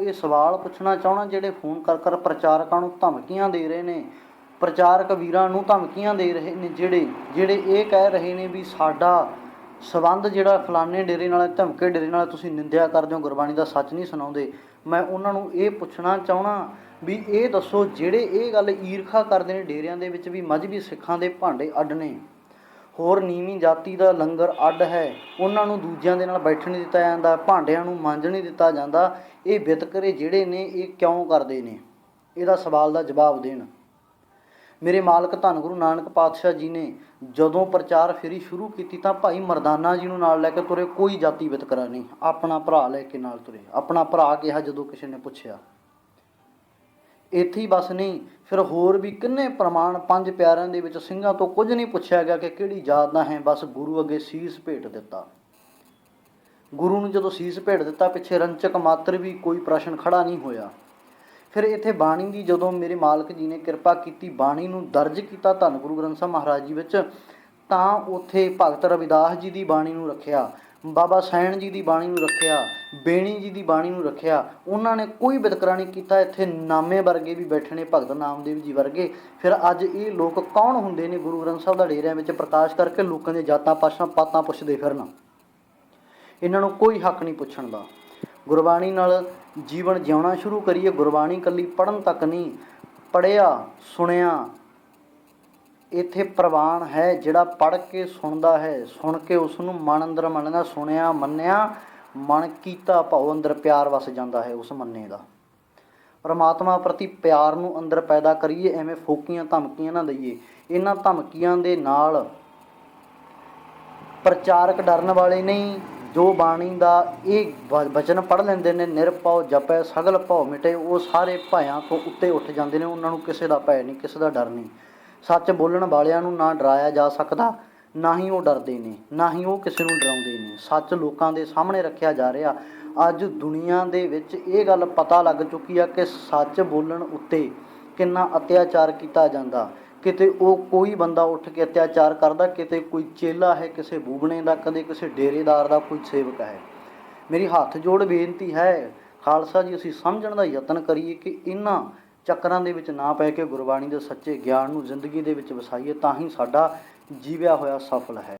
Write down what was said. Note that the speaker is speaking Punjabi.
ਨੂੰ ਇਹ ਸਵਾਲ ਪੁੱਛਣਾ ਚਾਹਣਾ, ਜਿਹੜੇ ਫੋਨ ਕਰ ਕਰ ਪ੍ਰਚਾਰਕਾਂ ਨੂੰ ਧਮਕੀਆਂ ਦੇ ਰਹੇ ਨੇ। ਪ੍ਰਚਾਰਕ ਵੀਰਾਂ ਨੂੰ ਧਮਕੀਆਂ ਦੇ ਰਹੇ ਨੇ, ਜਿਹੜੇ ਜਿਹੜੇ ਇਹ ਕਹਿ ਰਹੇ ਨੇ ਵੀ ਸਾਡਾ ਸਬੰਧ ਜਿਹੜਾ ਫਲਾਣੇ ਡੇਰੇ ਨਾਲ, ਧਮਕੇ ਡੇਰੇ ਨਾਲ ਤੁਸੀਂ ਨਿੰਦਿਆ ਕਰਦੇ ਹੋ, ਗੁਰਬਾਣੀ ਦਾ ਸੱਚ ਨਹੀਂ ਸੁਣਾਉਂਦੇ। ਮੈਂ ਉਹਨਾਂ ਨੂੰ ਇਹ ਪੁੱਛਣਾ ਚਾਹਣਾ ਵੀ ਇਹ ਦੱਸੋ, ਜਿਹੜੇ ਇਹ ਗੱਲ ਈਰਖਾ ਕਰਦੇ ਨੇ ਡੇਰਿਆਂ ਦੇ ਵਿੱਚ ਵੀ ਮਜਬੀ ਸਿੱਖਾਂ ਦੇ ਭਾਂਡੇ ਅੱਡ ਨੇ। ਹੋਰ ਨੀਵੀਂ ਜਾਤੀ ਦਾ ਲੰਗਰ ਅੱਡ ਹੈ। ਉਹਨਾਂ ਨੂੰ ਦੂਜਿਆਂ ਦੇ ਨਾਲ ਬੈਠਣ ਨਹੀਂ ਦਿੱਤਾ ਜਾਂਦਾ, ਭਾਂਡਿਆਂ ਨੂੰ ਮਾਂਜ ਨਹੀਂ ਦਿੱਤਾ ਜਾਂਦਾ। ਇਹ ਵਿਤਕਰੇ ਜਿਹੜੇ ਨੇ, ਇਹ ਕਿਉਂ ਕਰਦੇ ਨੇ? ਇਹਦਾ ਸਵਾਲ ਦਾ ਜਵਾਬ ਦੇਣ। ਮੇਰੇ ਮਾਲਕ ਧੰਨ ਗੁਰੂ ਨਾਨਕ ਪਾਤਸ਼ਾਹ ਜੀ ਨੇ ਜਦੋਂ ਪ੍ਰਚਾਰ ਫੇਰੀ ਸ਼ੁਰੂ ਕੀਤੀ ਤਾਂ ਭਾਈ ਮਰਦਾਨਾ ਜੀ ਨੂੰ ਨਾਲ ਲੈ ਕੇ ਤੁਰੇ, ਕੋਈ ਜਾਤੀ ਵਿਤਕਰਾ ਨਹੀਂ। ਆਪਣਾ ਭਰਾ ਲੈ ਕੇ ਨਾਲ ਤੁਰੇ। ਆਪਣਾ ਭਰਾ ਕਿਹਾ ਜਦੋਂ ਕਿਸੇ ਨੇ ਪੁੱਛਿਆ। ਇੱਥੇ ਹੀ ਬਸ ਨਹੀਂ, ਫਿਰ ਹੋਰ ਵੀ ਕਿੰਨੇ ਪ੍ਰਮਾਣ ਪੰਜ ਪਿਆਰਿਆਂ ਦੇ ਵਿੱਚ ਸਿੰਘਾਂ ਤੋਂ ਕੁਝ ਨਹੀਂ ਪੁੱਛਿਆ ਗਿਆ ਕਿ ਕਿਹੜੀ ਜਾਤ ਦਾ ਹੈ, ਬਸ ਗੁਰੂ ਅੱਗੇ ਸੀਸ ਭੇਟ ਦਿੱਤਾ। ਗੁਰੂ ਨੂੰ ਜਦੋਂ ਸੀਸ ਭੇਟ ਦਿੱਤਾ, ਪਿੱਛੇ ਰੰਚਕ ਮਾਤਰ ਵੀ ਕੋਈ ਪ੍ਰਸ਼ਨ ਖੜਾ ਨਹੀਂ ਹੋਇਆ। ਫਿਰ ਇੱਥੇ ਬਾਣੀ ਦੀ ਜਦੋਂ ਮੇਰੇ ਮਾਲਕ ਜੀ ਨੇ ਕਿਰਪਾ ਕੀਤੀ, ਬਾਣੀ ਨੂੰ ਦਰਜ ਕੀਤਾ ਧੰਨ ਗੁਰੂ ਗ੍ਰੰਥ ਸਾਹਿਬ ਮਹਾਰਾਜ ਜੀ ਵਿੱਚ, ਤਾਂ ਉੱਥੇ ਭਗਤ ਰਵਿਦਾਸ ਜੀ ਦੀ ਬਾਣੀ ਨੂੰ ਰੱਖਿਆ। ਬਾਬਾ ਸੈਣ ਜੀ ਦੀ ਬਾਣੀ ਨੂੰ ਰੱਖਿਆ, ਬੇਣੀ ਜੀ ਦੀ ਬਾਣੀ ਨੂੰ ਰੱਖਿਆ, ਉਹਨਾਂ ਨੇ ਕੋਈ ਵਿਤਕਰਾ ਨਹੀਂ ਕੀਤਾ, ਇੱਥੇ ਨਾਮੇ ਵਰਗੇ ਵੀ ਬੈਠੇ ਨੇ ਭਗਤ ਨਾਮਦੇਵ ਜੀ ਵਰਗੇ। ਫਿਰ ਅੱਜ ਇਹ ਲੋਕ ਕੌਣ ਹੁੰਦੇ ਨੇ ਗੁਰੂ ਗ੍ਰੰਥ ਸਾਹਿਬ ਦਾ ਡੇਰਿਆਂ ਵਿੱਚ ਪ੍ਰਕਾਸ਼ ਕਰਕੇ ਲੋਕਾਂ ਦੇ ਜਾਤਾਂ ਪਾਸ਼ਾਂ ਪਾਤਾਂ ਪੁੱਛਦੇ ਫਿਰਨ? ਇਹਨਾਂ ਨੂੰ ਕੋਈ ਹੱਕ ਨਹੀਂ ਪੁੱਛਣ ਦਾ। ਗੁਰਬਾਣੀ ਨਾਲ ਜੀਵਨ ਜਿਉਣਾ ਸ਼ੁਰੂ ਕਰੀਏ, ਗੁਰਬਾਣੀ ਕੱਲੀ ਪੜਨ ਤੱਕ ਨਹੀਂ ਪੜਿਆ ਸੁਣਿਆ ਇੱਥੇ ਪ੍ਰਵਾਨ ਹੈ ਜਿਹੜਾ ਪੜ ਕੇ ਸੁਣਦਾ ਹੈ। ਸੁਣ ਕੇ ਉਸ ਨੂੰ ਮਨ ਅੰਦਰ ਮੰਨਦਾ ਸੁਣਿਆ, ਮੰਨਿਆ, ਮਨ ਕੀਤਾ ਭਾਉ ਅੰਦਰ ਪਿਆਰ ਵਸ ਜਾਂਦਾ ਹੈ ਉਸ ਮੰਨੇ ਦਾ। ਪਰਮਾਤਮਾ ਪ੍ਰਤੀ ਪਿਆਰ ਨੂੰ ਅੰਦਰ ਪੈਦਾ ਕਰੀਏ, ਐਵੇਂ ਫੋਕੀਆਂ ਧਮਕੀਆਂ ਨਾ ਦਈਏ। ਇਹਨਾਂ ਧਮਕੀਆਂ ਦੇ ਨਾਲ ਪ੍ਰਚਾਰਕ ਡਰਨ ਵਾਲੇ ਨਹੀਂ, ਜੋ ਬਾਣੀ ਦਾ ਇਹ ਵ- ਵਚਨ ਪੜ ਲੈਂਦੇ ਨੇ, ਨਿਰਭਉ ਜਪੈ, ਸਗਲ ਭਉ ਮਿਟੇ, ਉਹ ਸਾਰੇ ਭਿਆਂ ਤੋਂ ਉੱਤੇ ਉੱਠ ਜਾਂਦੇ ਨੇ। ਉਹਨਾਂ ਨੂੰ ਕਿਸੇ ਦਾ ਭੈ ਨਹੀਂ, ਕਿਸੇ ਦਾ ਡਰ ਨਹੀਂ। ਸੱਚ ਬੋਲਣ ਵਾਲਿਆਂ ਨੂੰ ਨਾ ਡਰਾਇਆ ਜਾ ਸਕਦਾ, ਨਾ ਹੀ ਉਹ ਡਰਦੇ ਨੇ, ਨਾ ਹੀ ਉਹ ਕਿਸੇ ਨੂੰ ਡਰਾਉਂਦੇ ਨੇ। ਸੱਚ ਲੋਕਾਂ ਦੇ ਸਾਹਮਣੇ ਰੱਖਿਆ ਜਾ ਰਿਹਾ। ਅੱਜ ਦੁਨੀਆ ਦੇ ਵਿੱਚ ਇਹ ਗੱਲ ਪਤਾ ਲੱਗ ਚੁੱਕੀ ਆ ਕਿ ਸੱਚ ਬੋਲਣ ਉੱਤੇ ਕਿੰਨਾ ਅਤਿਆਚਾਰ ਕੀਤਾ ਜਾਂਦਾ। ਕਿਤੇ ਉਹ ਕੋਈ ਬੰਦਾ ਉੱਠ ਕੇ ਅਤਿਆਚਾਰ ਕਰਦਾ, ਕਿਤੇ ਕੋਈ ਚੇਲਾ ਹੈ, ਕਿਸੇ ਬੂਬਣੇ ਦਾ, ਕਦੇ ਕਿਸੇ ਡੇਰੇਦਾਰ ਦਾ ਕੋਈ ਸੇਵਕ ਹੈ। ਮੇਰੀ ਹੱਥ ਜੋੜ ਬੇਨਤੀ ਹੈ, ਖਾਲਸਾ ਜੀ, ਅਸੀਂ ਸਮਝਣ ਦਾ ਯਤਨ ਕਰੀਏ ਕਿ ਇਹਨਾਂ ਚੱਕਰਾਂ ਦੇ ਵਿੱਚ ਨਾ ਪੈ ਕੇ ਗੁਰਬਾਣੀ ਦੇ ਸੱਚੇ ਗਿਆਨ ਨੂੰ ਜ਼ਿੰਦਗੀ ਦੇ ਵਿੱਚ ਵਸਾਈਏ, ਤਾਂ ਹੀ ਸਾਡਾ ਜੀਵਿਆ ਹੋਇਆ ਸਫਲ ਹੈ।